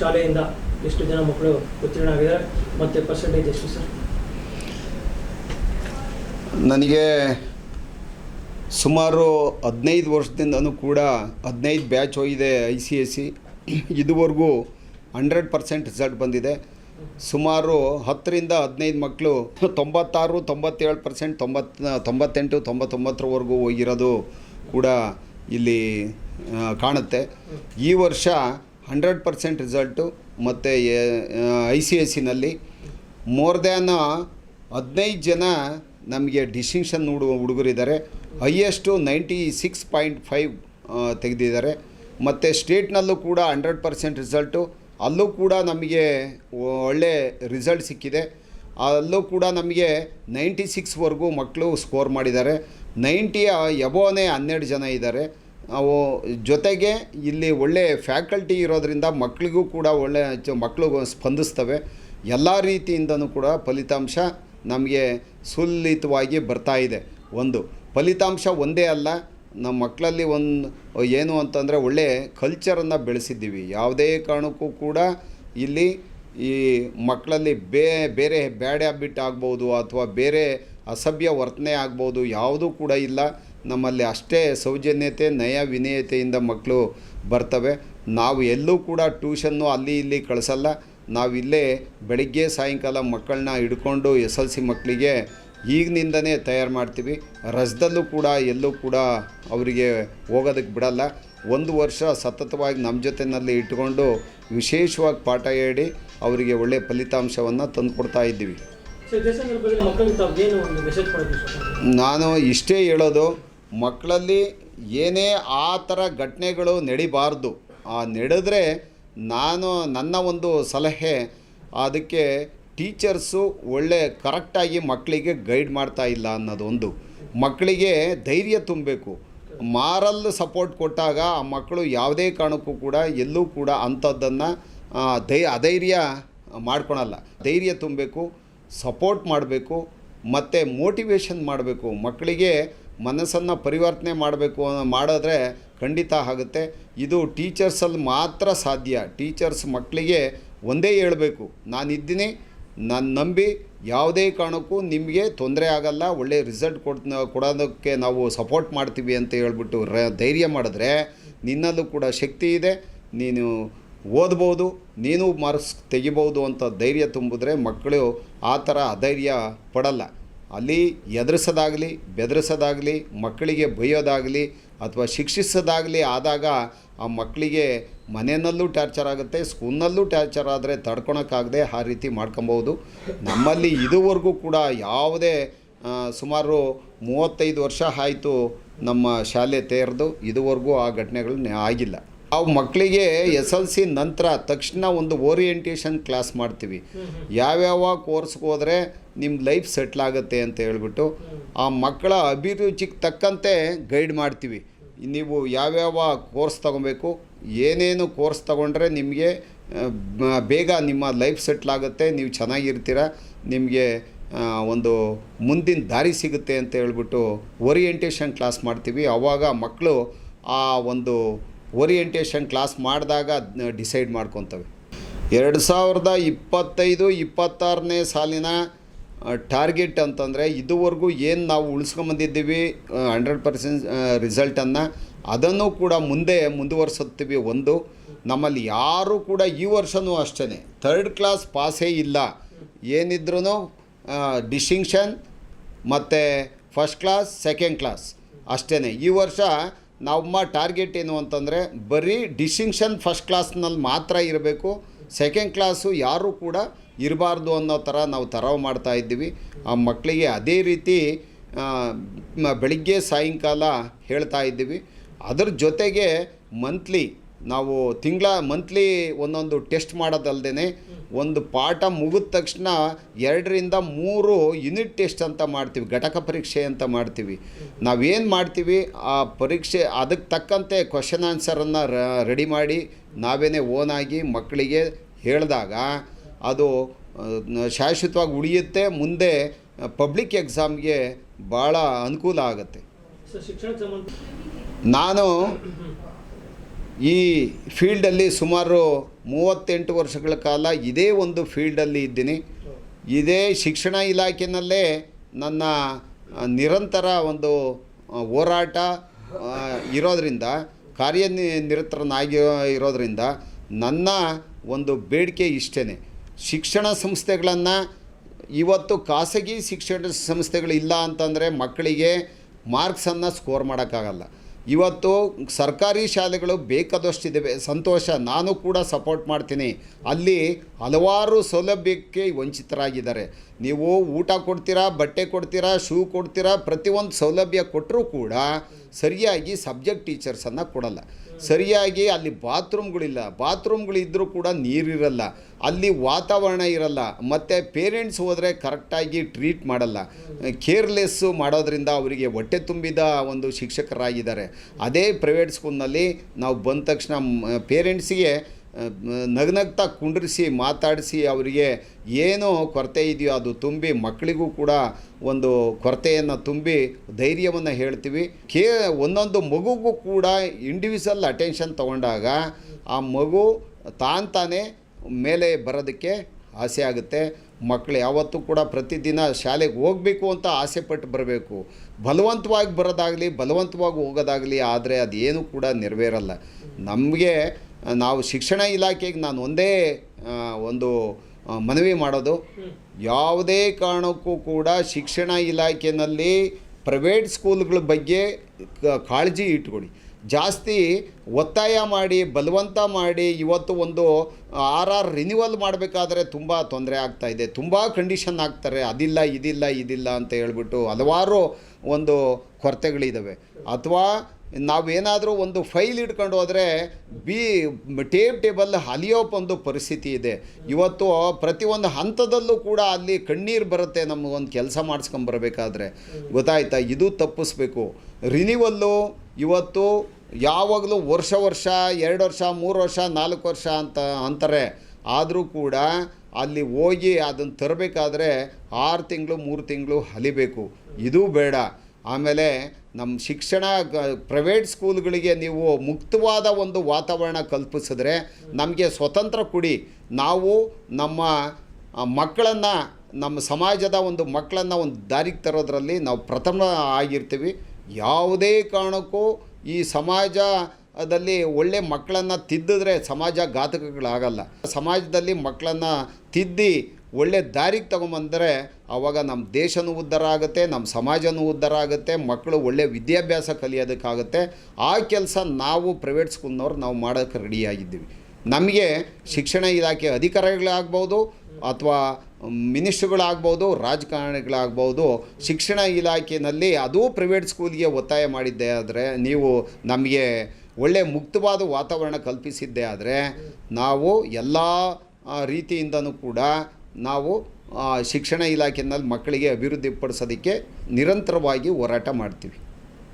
ಶಾಲೆಯಿಂದ ಎಷ್ಟು ಜನ ಮಕ್ಕಳು ಉತ್ತೀರ್ಣ ಆಗಿದ್ದಾರೆ? ಮತ್ತೆ ಪರ್ಸೆಂಟೇಜ್ ಎಷ್ಟು ಸರ್? ನನಗೆ ಸುಮಾರು ಹದಿನೈದು ವರ್ಷದಿಂದನೂ ಕೂಡ ಹದಿನೈದು ಬ್ಯಾಚ್ ಹೋಗಿದೆ ಐ ಸಿ ಎಸ್ ಸಿ. ಇದುವರೆಗೂ ಹಂಡ್ರೆಡ್ ಪರ್ಸೆಂಟ್ ರಿಸಲ್ಟ್ ಬಂದಿದೆ. ಸುಮಾರು ಹತ್ತರಿಂದ ಹದಿನೈದು ಮಕ್ಕಳು ತೊಂಬತ್ತಾರು, ತೊಂಬತ್ತೇಳು ಪರ್ಸೆಂಟ್, ತೊಂಬತ್ತು, ತೊಂಬತ್ತೆಂಟು, ತೊಂಬತ್ತೊಂಬತ್ತರವರೆಗೂ ಹೋಗಿರೋದು ಕೂಡ ಇಲ್ಲಿ ಕಾಣುತ್ತೆ. ಈ ವರ್ಷ ಹಂಡ್ರೆಡ್ ಪರ್ಸೆಂಟ್ ರಿಸಲ್ಟು ಮತ್ತು ಐ ಸಿ ಐ ಸಿನಲ್ಲಿ ಮೋರ್ ದ್ಯಾನ್ ಹದಿನೈದು ಜನ ನಮಗೆ ಡಿಸ್ಟಿಂಕ್ಷನ್ ಹುಡು ಹುಡುಗರಿದ್ದಾರೆ. Highest ninety six point five ತೆಗೆದಿದ್ದಾರೆ. ಮತ್ತು ಸ್ಟೇಟ್ನಲ್ಲೂ ಕೂಡ ಹಂಡ್ರೆಡ್ ಪರ್ಸೆಂಟ್ ರಿಸಲ್ಟು. ಅಲ್ಲೂ ಕೂಡ ನಮಗೆ ಒಳ್ಳೆ ರಿಸಲ್ಟ್ ಸಿಕ್ಕಿದೆ. ಅಲ್ಲೂ ಕೂಡ ನಮಗೆ ನೈಂಟಿ ಸಿಕ್ಸ್ವರೆಗೂ ಮಕ್ಕಳು ಸ್ಕೋರ್ ಮಾಡಿದ್ದಾರೆ. ನೈಂಟಿಯ ಎಬೋನೇ ಹನ್ನೆರಡು ಜನ ಇದ್ದಾರೆ. ಅವು ಜೊತೆಗೆ ಇಲ್ಲಿ ಒಳ್ಳೆ ಫ್ಯಾಕಲ್ಟಿ ಇರೋದರಿಂದ ಮಕ್ಕಳಿಗೂ ಕೂಡ ಒಳ್ಳೆ ಮಕ್ಕಳು ಸ್ಪಂದಿಸ್ತವೆ. ಎಲ್ಲ ರೀತಿಯಿಂದನೂ ಕೂಡ ಫಲಿತಾಂಶ ನಮಗೆ ಸುಲಿತವಾಗಿ ಬರ್ತಾ ಇದೆ. ಒಂದು, ಫಲಿತಾಂಶ ಒಂದೇ ಅಲ್ಲ ನಮ್ಮ ಮಕ್ಕಳಲ್ಲಿ ಒಂದು, ಏನು ಅಂತಂದರೆ ಒಳ್ಳೆ ಕಲ್ಚರನ್ನು ಬೆಳೆಸಿದ್ದೀವಿ. ಯಾವುದೇ ಕಾರಣಕ್ಕೂ ಕೂಡ ಇಲ್ಲಿ ಈ ಮಕ್ಕಳಲ್ಲಿ ಬೇ, ಬೇರೆ ಬ್ಯಾಡ್ ಹ್ಯಾಬಿಟ್ ಆಗ್ಬೋದು ಅಥವಾ ಬೇರೆ ಅಸಭ್ಯ ವರ್ತನೆ ಆಗ್ಬೋದು ಯಾವುದೂ ಕೂಡ ಇಲ್ಲ. ನಮ್ಮಲ್ಲಿ ಅಷ್ಟೇ ಸೌಜನ್ಯತೆ ನಯ ವಿನಯತೆಯಿಂದ ಮಕ್ಕಳು ಬರ್ತವೆ. ನಾವು ಎಲ್ಲೂ ಕೂಡ ಟ್ಯೂಷನ್ನು ಅಲ್ಲಿ ಇಲ್ಲಿ ಕಳಿಸಲ್ಲ. ನಾವಿಲ್ಲೇ ಬೆಳಿಗ್ಗೆ ಸಾಯಂಕಾಲ ಮಕ್ಕಳನ್ನ ಹಿಡ್ಕೊಂಡು ಎಸ್ ಎಲ್ ಸಿ ಮಕ್ಕಳಿಗೆ ಈಗಿನಿಂದನೇ ತಯಾರು ಮಾಡ್ತೀವಿ. ರಸದಲ್ಲೂ ಕೂಡ ಎಲ್ಲೂ ಕೂಡ ಅವರಿಗೆ ಹೋಗೋದಕ್ಕೆ ಬಿಡಲ್ಲ. ಒಂದು ವರ್ಷ ಸತತವಾಗಿ ನಮ್ಮ ಜೊತೆಯಲ್ಲಿ ಇಟ್ಕೊಂಡು ವಿಶೇಷವಾಗಿ ಪಾಠ ಹೇಳಿ ಅವರಿಗೆ ಒಳ್ಳೆಯ ಫಲಿತಾಂಶವನ್ನು ತಂದುಕೊಡ್ತಾ ಇದ್ದೀವಿ. ನಾನು ಇಷ್ಟೇ ಹೇಳೋದು ಮಕ್ಕಳಲ್ಲಿ ಏನೇ ಆ ಥರ ಘಟನೆಗಳು ನಡಿಬಾರ್ದು. ಆ ನಡೆದ್ರೆ ನಾನು ನನ್ನ ಒಂದು ಸಲಹೆ, ಅದಕ್ಕೆ ಟೀಚರ್ಸು ಒಳ್ಳೆ ಕರೆಕ್ಟಾಗಿ ಮಕ್ಕಳಿಗೆ ಗೈಡ್ ಮಾಡ್ತಾ ಇಲ್ಲ ಅನ್ನೋದೊಂದು. ಮಕ್ಕಳಿಗೆ ಧೈರ್ಯ ತುಂಬಬೇಕು. ಮಾರಲ್ ಸಪೋರ್ಟ್ ಕೊಟ್ಟಾಗ ಆ ಮಕ್ಕಳು ಯಾವುದೇ ಕಾರಣಕ್ಕೂ ಕೂಡ, ಎಲ್ಲೂ ಕೂಡ ಅಂಥದ್ದನ್ನು ಧೈ, ಅಧೈರ್ಯ ಮಾಡ್ಕೊಳಲ್ಲ. ಧೈರ್ಯ ತುಂಬಬೇಕು, ಸಪೋರ್ಟ್ ಮಾಡಬೇಕು, ಮತ್ತು ಮೋಟಿವೇಶನ್ ಮಾಡಬೇಕು. ಮಕ್ಕಳಿಗೆ ಮನಸ್ಸನ್ನು ಪರಿವರ್ತನೆ ಮಾಡಬೇಕು ಮಾಡಿದ್ರೆ ಖಂಡಿತ ಆಗುತ್ತೆ. ಇದು ಟೀಚರ್ಸಲ್ಲಿ ಮಾತ್ರ ಸಾಧ್ಯ. ಟೀಚರ್ಸ್ ಮಕ್ಕಳಿಗೆ ಒಂದೇ ಹೇಳಬೇಕು. ನಾನಿದ್ದೀನಿ, ನಾನು ನಂಬಿ, ಯಾವುದೇ ಕಾರಣಕ್ಕೂ ನಿಮಗೆ ತೊಂದರೆ ಆಗಲ್ಲ ಒಳ್ಳೆಯ ರಿಸಲ್ಟ್ ಕೊಡ್ ಕೊಡೋದಕ್ಕೆ ನಾವು ಸಪೋರ್ಟ್ ಮಾಡ್ತೀವಿ ಅಂತ ಹೇಳ್ಬಿಟ್ಟು ರ, ಧೈರ್ಯ ಮಾಡಿದ್ರೆ ನಿನ್ನಲ್ಲೂ ಕೂಡ ಶಕ್ತಿ ಇದೆ. ನೀನು ಓದ್ಬೋದು, ನೀನು ಮಾರ್ಕ್ಸ್ ತೆಗಿಬೋದು ಅಂತ ಧೈರ್ಯ ತುಂಬಿದ್ರೆ ಮಕ್ಕಳು ಆ ಥರ ಅಧೈರ್ಯ ಪಡಲ್ಲ. ಅಲ್ಲಿ ಎದುರಿಸೋದಾಗಲಿ, ಬೆದರಿಸೋದಾಗಲಿ, ಮಕ್ಕಳಿಗೆ ಬೈಯೋದಾಗಲಿ ಅಥವಾ ಶಿಕ್ಷಿಸೋದಾಗಲಿ ಆದಾಗ ಆ ಮಕ್ಕಳಿಗೆ ಮನೆಯಲ್ಲೂ ಟಾರ್ಚರ್ ಆಗುತ್ತೆ ಸ್ಕೂಲ್ನಲ್ಲೂ ಟಾರ್ಚರ್ ಆದರೆ ತಡ್ಕೊಳಕ್ಕಾಗದೆ ಆ ರೀತಿ ಮಾಡ್ಕೊಬೋದು. ನಮ್ಮಲ್ಲಿ ಇದುವರೆಗೂ ಕೂಡ ಯಾವುದೇ ಸುಮಾರು ಮೂವತ್ತೈದು ವರ್ಷ ಆಯಿತು ನಮ್ಮ ಶಾಲೆ ತೆರೆದು, ಇದುವರೆಗೂ ಆ ಘಟನೆಗಳು ಆಗಿಲ್ಲ. ನಾವು ಮಕ್ಕಳಿಗೆ ಎಸ್ ಎಲ್ ಸಿ ನಂತರ ತಕ್ಷಣ ಒಂದು ಓರಿಯೆಂಟೇಷನ್ ಕ್ಲಾಸ್ ಮಾಡ್ತೀವಿ. ಯಾವ್ಯಾವ ಕೋರ್ಸ್ಗೆ ಹೋದರೆ ನಿಮ್ಮ ಲೈಫ್ ಸೆಟ್ಲ್ ಆಗುತ್ತೆ ಅಂತ ಹೇಳ್ಬಿಟ್ಟು ಆ ಮಕ್ಕಳ ಅಭಿರುಚಿಗೆ ತಕ್ಕಂತೆ ಗೈಡ್ ಮಾಡ್ತೀವಿ. ನೀವು ಯಾವ್ಯಾವ ಕೋರ್ಸ್ ತೊಗೊಬೇಕು, ಏನೇನು ಕೋರ್ಸ್ ತೊಗೊಂಡ್ರೆ ನಿಮಗೆ ಬೇಗ ನಿಮ್ಮ ಲೈಫ್ ಸೆಟ್ಲ್ ಆಗುತ್ತೆ, ನೀವು ಚೆನ್ನಾಗಿರ್ತೀರ, ನಿಮಗೆ ಒಂದು ಮುಂದಿನ ದಾರಿ ಸಿಗುತ್ತೆ ಅಂತ ಹೇಳ್ಬಿಟ್ಟು ಓರಿಯೆಂಟೇಷನ್ ಕ್ಲಾಸ್ ಮಾಡ್ತೀವಿ. ಆವಾಗ ಮಕ್ಕಳು ಆ ಒಂದು ಓರಿಯೆಂಟೇಷನ್ ಕ್ಲಾಸ್ ಮಾಡಿದಾಗ ಡಿಸೈಡ್ ಮಾಡ್ಕೊತವೆ. ಎರಡು ಸಾವಿರದ ಇಪ್ಪತ್ತೈದು, ಇಪ್ಪತ್ತಾರನೇ ಸಾಲಿನ ಟಾರ್ಗೆಟ್ ಅಂತಂದರೆ ಇದುವರೆಗೂ ಏನು ನಾವು ಉಳಿಸ್ಕೊಂಬಂದಿದ್ದೀವಿ ಹಂಡ್ರೆಡ್ ಪರ್ಸೆಂಟ್ ರಿಸಲ್ಟನ್ನು, ಅದನ್ನು ಕೂಡ ಮುಂದೆ ಮುಂದುವರಿಸುತ್ತೀವಿ ಒಂದು. ನಮ್ಮಲ್ಲಿ ಯಾರೂ ಕೂಡ ಈ ವರ್ಷವೂ ಅಷ್ಟೇ ಥರ್ಡ್ ಕ್ಲಾಸ್ ಪಾಸೇ ಇಲ್ಲ. ಏನಿದ್ರೂ ಡಿಸ್ಟಿಂಕ್ಷನ್ ಮತ್ತು ಫಸ್ಟ್ ಕ್ಲಾಸ್, ಸೆಕೆಂಡ್ ಕ್ಲಾಸ್ ಅಷ್ಟೇ ಈ ವರ್ಷ ನಮ್ಮ ಟಾರ್ಗೆಟ್ ಏನು ಅಂತಂದರೆ ಬರೀ ಡಿಸ್ಟಿಂಕ್ಷನ್ ಫಸ್ಟ್ ಕ್ಲಾಸ್ನಲ್ಲಿ ಮಾತ್ರ ಇರಬೇಕು ಸೆಕೆಂಡ್ ಕ್ಲಾಸು ಯಾರೂ ಕೂಡ ಇರಬಾರ್ದು ಅನ್ನೋ ಥರ ನಾವು ತರಾವ್ ಮಾಡ್ತಾ ಇದ್ದೀವಿ. ಆ ಮಕ್ಕಳಿಗೆ ಅದೇ ರೀತಿ ಬೆಳಿಗ್ಗೆ ಸಾಯಂಕಾಲ ಹೇಳ್ತಾ ಇದ್ದೀವಿ. ಅದರ ಜೊತೆಗೆ ಮಂತ್ಲಿ ನಾವು ತಿಂಗಳ ಮಂತ್ಲಿ ಒಂದೊಂದು ಟೆಸ್ಟ್ ಮಾಡೋದಲ್ದೇ ಒಂದು ಪಾಠ ಮುಗಿದ ತಕ್ಷಣ ಎರಡರಿಂದ ಮೂರು ಯೂನಿಟ್ ಟೆಸ್ಟ್ ಅಂತ ಮಾಡ್ತೀವಿ ಘಟಕ ಪರೀಕ್ಷೆ ಅಂತ ಮಾಡ್ತೀವಿ. ನಾವೇನು ಮಾಡ್ತೀವಿ ಆ ಪರೀಕ್ಷೆ ಅದಕ್ಕೆ ತಕ್ಕಂತೆ ಕ್ವಶನ್ ಆನ್ಸರನ್ನು ರೆಡಿ ಮಾಡಿ ನಾವೇನೇ ಓನಾಗಿ ಮಕ್ಕಳಿಗೆ ಹೇಳಿದಾಗ ಅದು ಶಾಶ್ವತವಾಗಿ ಉಳಿಯುತ್ತೆ ಮುಂದೆ ಪಬ್ಲಿಕ್ ಎಕ್ಸಾಮ್ಗೆ ಭಾಳ ಅನುಕೂಲ ಆಗುತ್ತೆ. ನಾನು ಈ ಫೀಲ್ಡಲ್ಲಿ ಸುಮಾರು ಮೂವತ್ತೆಂಟು ವರ್ಷಗಳ ಕಾಲ ಇದೇ ಒಂದು ಫೀಲ್ಡಲ್ಲಿ ಇದ್ದೀನಿ. ಇದೇ ಶಿಕ್ಷಣ ಇಲಾಖೆಯಲ್ಲೇ ನನ್ನ ನಿರಂತರ ಒಂದು ಹೋರಾಟ ಇರೋದರಿಂದ ಇರೋದರಿಂದ ಕಾರ್ಯನಿರತನಾಗಿ ಇರೋದರಿಂದ ನನ್ನ ಒಂದು ಬೇಡಿಕೆ ಇಷ್ಟೇ ಶಿಕ್ಷಣ ಸಂಸ್ಥೆಗಳನ್ನು ಇವತ್ತು ಖಾಸಗಿ ಶಿಕ್ಷಣ ಸಂಸ್ಥೆಗಳು ಇಲ್ಲ ಅಂತಂದರೆ ಮಕ್ಕಳಿಗೆ ಮಾರ್ಕ್ಸನ್ನು ಸ್ಕೋರ್ ಮಾಡೋಕ್ಕಾಗಲ್ಲ. ಇವತ್ತು ಸರ್ಕಾರಿ ಶಾಲೆಗಳು ಬೇಕಾದಷ್ಟಿದ್ದಾವೆ. ಸಂತೋಷ, ನಾನು ಕೂಡ ಸಪೋರ್ಟ್ ಮಾಡ್ತೀನಿ. ಅಲ್ಲಿ ಹಲವಾರು ಸೌಲಭ್ಯಕ್ಕೆ ವಂಚಿತರಾಗಿದ್ದಾರೆ. ನೀವು ಊಟ ಕೊಡ್ತೀರಾ, ಬಟ್ಟೆ ಕೊಡ್ತೀರಾ, ಶೂ ಕೊಡ್ತೀರಾ, ಪ್ರತಿಯೊಂದು ಸೌಲಭ್ಯ ಕೊಟ್ಟರೂ ಕೂಡ ಸರಿಯಾಗಿ ಸಬ್ಜೆಕ್ಟ್ ಟೀಚರ್ಸನ್ನು ಕೊಡಲ್ಲ. ಸರಿಯಾಗಿ ಅಲ್ಲಿ ಬಾತ್ರೂಮ್ಗಳಿಲ್ಲ. ಬಾತ್ರೂಮ್ಗಳಿದ್ದರೂ ಕೂಡ ನೀರಿರಲ್ಲ. ಅಲ್ಲಿ ವಾತಾವರಣ ಇರಲ್ಲ. ಮತ್ತು ಪೇರೆಂಟ್ಸ್ ಹೋದರೆ ಕರೆಕ್ಟಾಗಿ ಟ್ರೀಟ್ ಮಾಡಲ್ಲ. ಕೇರ್ಲೆಸ್ಸು ಮಾಡೋದ್ರಿಂದ ಅವರಿಗೆ ಹೊಟ್ಟೆ ತುಂಬಿದ ಒಂದು ಶಿಕ್ಷಕರಾಗಿದ್ದಾರೆ. ಅದೇ ಪ್ರೈವೇಟ್ ಸ್ಕೂಲ್ನಲ್ಲಿ ನಾವು ಬಂದ ತಕ್ಷಣ ಪೇರೆಂಟ್ಸಿಗೆ ನಗ್ನಗ್ತಾ ಕುಂಡ್ರಿಸಿ ಮಾತಾಡಿಸಿ ಅವರಿಗೆ ಏನು ಕೊರತೆ ಇದೆಯೋ ಅದು ತುಂಬಿ ಮಕ್ಕಳಿಗೂ ಕೂಡ ಒಂದು ಕೊರತೆಯನ್ನು ತುಂಬಿ ಧೈರ್ಯವನ್ನು ಹೇಳ್ತೀವಿ. ಕೇ ಒಂದೊಂದು ಮಗುಗೂ ಕೂಡ ಇಂಡಿವಿಜುವಲ್ ಅಟೆನ್ಷನ್ ತಗೊಂಡಾಗ ಆ ಮಗು ತಾನು ತಾನೇ ಮೇಲೆ ಬರೋದಕ್ಕೆ ಆಸೆ ಆಗುತ್ತೆ. ಮಕ್ಕಳು ಯಾವತ್ತೂ ಕೂಡ ಪ್ರತಿದಿನ ಶಾಲೆಗೆ ಹೋಗಬೇಕು ಅಂತ ಆಸೆ ಪಟ್ಟು ಬರಬೇಕು. ಬಲವಂತವಾಗಿ ಬರೋದಾಗಲಿ, ಬಲವಂತವಾಗಿ ಹೋಗೋದಾಗಲಿ, ಆದರೆ ಅದೇನು ಕೂಡ ನೆರವೇರಲ್ಲ. ನಮಗೆ ನಾವು ಶಿಕ್ಷಣ ಇಲಾಖೆಗೆ ನಾನು ಒಂದೇ ಒಂದು ಮನವಿ ಮಾಡೋದು. ಯಾವುದೇ ಕಾರಣಕ್ಕೂ ಕೂಡ ಶಿಕ್ಷಣ ಇಲಾಖೆಯಲ್ಲಿ ಪ್ರೈವೇಟ್ ಸ್ಕೂಲ್ಗಳ ಬಗ್ಗೆ ಕಾಳಜಿ ಇಟ್ಕೊಳ್ಳಿ ಜಾಸ್ತಿ ಒತ್ತಾಯ ಮಾಡಿ, ಬಲವಂತ ಮಾಡಿ ಇವತ್ತು ಒಂದು ಆರ್ ಆರ್ ರಿನ್ಯೂವಲ್ ಮಾಡಬೇಕಾದ್ರೆ ತುಂಬ ತೊಂದರೆ ಆಗ್ತಾ ಇದೆ. ತುಂಬ ಕಂಡೀಷನ್ ಆಗ್ತಾರೆ. ಅದಿಲ್ಲ, ಇದಿಲ್ಲ ಇದಿಲ್ಲ ಅಂತ ಹೇಳ್ಬಿಟ್ಟು ಹಲವಾರು ಒಂದು ಕೊರತೆಗಳಿದ್ದಾವೆ ಅಥವಾ ನಾವೇನಾದರೂ ಒಂದು ಫೈಲ್ ಇಟ್ಕೊಂಡು ಹೋದರೆ ಬಿ ಟೇಬ್ ಟೇಬಲ್ ಹಲಿಯೋ ಒಂದು ಪರಿಸ್ಥಿತಿ ಇದೆ. ಇವತ್ತು ಪ್ರತಿಯೊಂದು ಹಂತದಲ್ಲೂ ಕೂಡ ಅಲ್ಲಿ ಕಣ್ಣೀರು ಬರುತ್ತೆ ನಮಗೊಂದು ಕೆಲಸ ಮಾಡಿಸ್ಕೊಂಬರ್ಬೇಕಾದ್ರೆ ಗೊತ್ತಾಯ್ತಾ? ಇದು ತಪ್ಪಿಸ್ಬೇಕು. ರಿನಿವಲ್ಲು ಇವತ್ತು ಯಾವಾಗಲೂ ವರ್ಷ ವರ್ಷ, ಎರಡು ವರ್ಷ, ಮೂರು ವರ್ಷ, ನಾಲ್ಕು ವರ್ಷ ಅಂತ ಅಂತಾರೆ. ಆದರೂ ಕೂಡ ಅಲ್ಲಿ ಹೋಗಿ ಅದನ್ನು ತರಬೇಕಾದ್ರೆ ಆರು ತಿಂಗಳು, ಮೂರು ತಿಂಗಳು ಹಲಿಬೇಕು. ಇದು ಬೇಡ. ಆಮೇಲೆ ನಮ್ಮ ಶಿಕ್ಷಣ ಪ್ರೈವೇಟ್ ಸ್ಕೂಲ್ಗಳಿಗೆ ನೀವು ಮುಕ್ತವಾದ ಒಂದು ವಾತಾವರಣ ಕಲ್ಪಿಸಿದ್ರೆ ನಮಗೆ ಸ್ವತಂತ್ರ ಕೊಡಿ. ನಾವು ನಮ್ಮ ಮಕ್ಕಳನ್ನು, ನಮ್ಮ ಸಮಾಜದ ಒಂದು ಮಕ್ಕಳನ್ನು ಒಂದು ದಾರಿಗೆ ತರೋದರಲ್ಲಿ ನಾವು ಪ್ರಥಮ ಆಗಿರ್ತೀವಿ. ಯಾವುದೇ ಕಾರಣಕ್ಕೂ ಈ ಸಮಾಜದಲ್ಲಿ ಒಳ್ಳೆ ಮಕ್ಕಳನ್ನು ತಿದ್ದಿದ್ರೆ ಸಮಾಜ ಘಾತಕಗಳಾಗಲ್ಲ. ಸಮಾಜದಲ್ಲಿ ಮಕ್ಕಳನ್ನು ತಿದ್ದಿ ಒಳ್ಳೆ ದಾರಿಗೆ ತಗೊಂಬಂದರೆ ಆವಾಗ ನಮ್ಮ ದೇಶನೂ ಉದ್ಧಾರ ಆಗುತ್ತೆ ನಮ್ಮ ಸಮಾಜನೂ ಉದ್ಧಾರ ಆಗುತ್ತೆ ಮಕ್ಕಳು ಒಳ್ಳೆ ವಿದ್ಯಾಭ್ಯಾಸ ಕಲಿಯೋದಕ್ಕಾಗುತ್ತೆ. ಆ ಕೆಲಸ ನಾವು ಪ್ರೈವೇಟ್ ಸ್ಕೂಲ್ನವ್ರು ನಾವು ಮಾಡೋಕ್ಕೆ ರೆಡಿಯಾಗಿದ್ದೀವಿ ನಮಗೆ ಶಿಕ್ಷಣ ಇಲಾಖೆ ಅಧಿಕಾರಿಗಳಾಗ್ಬೋದು ಅಥವಾ ಮಿನಿಸ್ಟ್ರುಗಳಾಗ್ಬೋದು, ರಾಜಕಾರಣಿಗಳಾಗ್ಬೋದು, ಶಿಕ್ಷಣ ಇಲಾಖೆಯಲ್ಲಿ ಅದೂ ಪ್ರೈವೇಟ್ ಸ್ಕೂಲ್ಗೆ ಒತ್ತಾಯ ಮಾಡಿದ್ದೇ ಆದರೆ, ನೀವು ನಮಗೆ ಒಳ್ಳೆ ಮುಕ್ತವಾದ ವಾತಾವರಣ ಕಲ್ಪಿಸಿದ್ದೇ ಆದರೆ, ನಾವು ಎಲ್ಲ ರೀತಿಯಿಂದನೂ ಕೂಡ ನಾವು ಶಿಕ್ಷಣ ಇಲಾಖೆಯಲ್ಲಿ ಮಕ್ಕಳಿಗೆ ಅಭಿವೃದ್ಧಿಪಡಿಸೋದಕ್ಕೆ ನಿರಂತರವಾಗಿ ಹೋರಾಟ ಮಾಡ್ತೀವಿ.